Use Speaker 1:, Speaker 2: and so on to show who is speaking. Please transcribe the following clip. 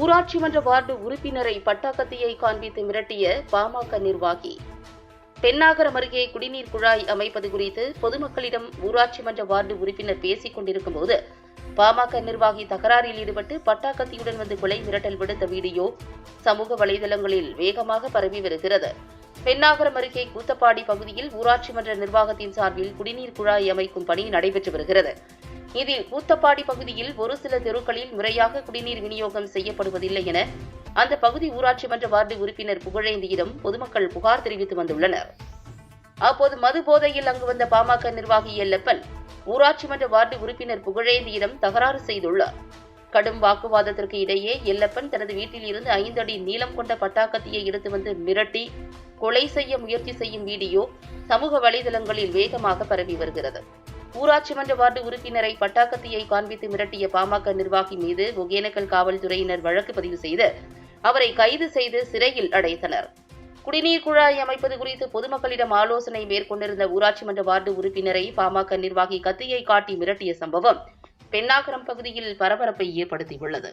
Speaker 1: ஊராட்சி மன்ற வார்டு உறுப்பினரை பட்டாக்கத்தியை காண்பித்து மிரட்டிய பாமக நிர்வாகி. பெண்ணாகரம் அருகே குடிநீர் குழாய் அமைப்பது குறித்து பொதுமக்களிடம் ஊராட்சி மன்ற வார்டு உறுப்பினர் பேசிக் கொண்டிருக்கும் போது பாமக நிர்வாகி தகராறில் ஈடுபட்டு பட்டாக்கத்தியுடன் வந்து கொலை மிரட்டல் விடுத்த வீடியோ சமூக வலைதளங்களில் வேகமாக பரவி வருகிறது. பெண்ணாகரம் அருகே கூத்தப்பாடி பகுதியில் ஊராட்சி மன்ற நிர்வாகத்தின் சார்பில் குடிநீர் குழாய் அமைக்கும் பணி நடைபெற்று வருகிறது. இதில் கூத்தப்பாடி பகுதியில் ஒரு சில தெருக்களில் முறையாக குடிநீர் விநியோகம் செய்யப்படுவதில்லை என அந்த பகுதி ஊராட்சி மன்ற வார்டு உறுப்பினர் புகழேந்தியிடம் பொதுமக்கள் புகார் தெரிவித்து வந்துள்ளனர். அப்போது மது போதையில் அங்கு வந்த பாமக நிர்வாகி எல்லப்பன் ஊராட்சி மன்ற வார்டு உறுப்பினர் புகழேந்தியிடம் தகராறு செய்துள்ளார். கடும் வாக்குவாதத்திற்கு இடையே எல்லப்பன் தனது வீட்டில் இருந்து ஐந்து அடி நீளம் கொண்ட பட்டாக்கத்தியை எடுத்து வந்து மிரட்டி கொலை செய்ய முயற்சி செய்யும் வீடியோ சமூக வலைதளங்களில் வேகமாக பரவி வருகிறது. ஊராட்சி மன்ற வார்டு உறுப்பினரை பட்டாக்கத்தியை காண்பித்து மிரட்டிய பாமக நிர்வாகி மீது ஒகேனக்கல் காவல்துறையினர் வழக்கு பதிவு செய்து அவரை கைது செய்து சிறையில் அடைத்தனர். குடிநீர் குழாய் அமைப்பது குறித்து பொதுமக்களிடம் ஆலோசனை மேற்கொண்டிருந்த ஊராட்சி மன்ற வார்டு உறுப்பினரை பாமக நிர்வாகி கத்தியை காட்டி மிரட்டிய சம்பவம் பெண்ணாகரம் பகுதியில் பரபரப்பை ஏற்படுத்தியுள்ளது.